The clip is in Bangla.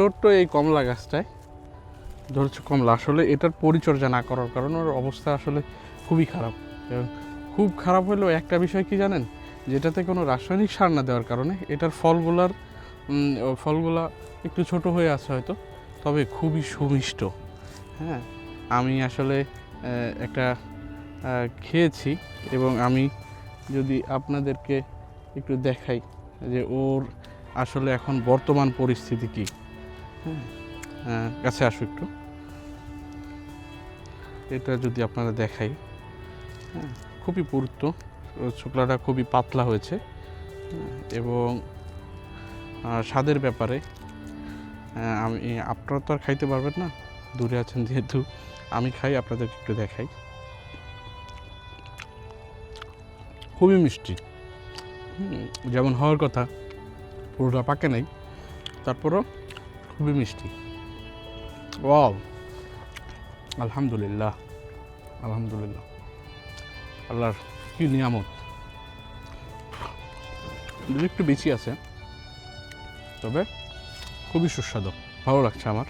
ছোট্ট এই কমলা গাছটায় ধরেছে কমলা। আসলে এটার পরিচর্যা না করার কারণে ওর অবস্থা আসলে খুবই খারাপ। এবং খুব খারাপ হলেও একটা বিষয় কি জানেন? যেটাতে কোনো রাসায়নিক সার না দেওয়ার কারণে এটার ফলগুলার ফলগুলা একটু ছোট হয়ে আছে হয়তো, তবে খুবই সুমিষ্ট। হ্যাঁ আমি আসলে একটা খেয়েছি এবং আমি যদি আপনাদেরকে একটু দেখাই যে ওর আসলে এখন বর্তমান পরিস্থিতি কী। কাছে আসো একটু। এটা যদি আপনারা দেখাই। হ্যাঁ খুবই পুরুত্ব। শুক্লাটা খুবই পাতলা হয়েছে। হ্যাঁ, এবং স্বাদের ব্যাপারে আমি আপনারা তো আর খাইতে পারবেন না। দূরে আছেন যেহেতু আমি খাই আপনাদেরকে একটু দেখাই। খুবই মিষ্টি। যেমন হওয়ার কথা পুরোটা পাকে নাই। তারপরও খুবই মিষ্টি। ওয়াও। আলহামদুলিল্লাহ। আলহামদুলিল্লাহ। আল্লাহর কি নিয়ামত। একটু বেশি আছে, তবে খুবই সুস্বাদু। ভালো লাগছে আমার।